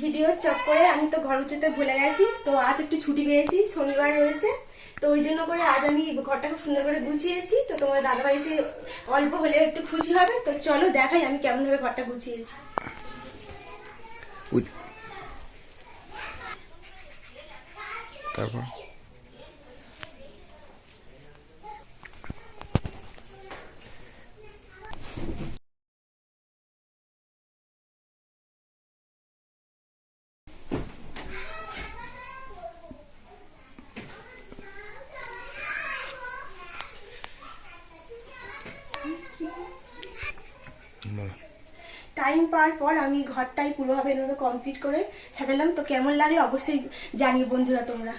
ভিডিওর চক্করে আমি তো ঘর উচ্চতে ভুলে গেছি, তো আজ একটু ছুটি পেয়েছি, শনিবার রয়েছে, তো ওই জন্য করে আজ আমি ঘরটা খুব সুন্দর করে গুছিয়েছি, তো তোমার দাদাভাই এসে অল্প হলে একটু খুশি হবে, তো চলো দেখাই আমি কেমনভাবে ঘরটা গুছিয়েছি। তারপর? টাইম পাওয়ার পর আমি ঘরটাই পুরোভাবে এভাবে কমপ্লিট করে সাজালাম। তো কেমন লাগল অবশ্যই জানিও বন্ধুরা তোমরা।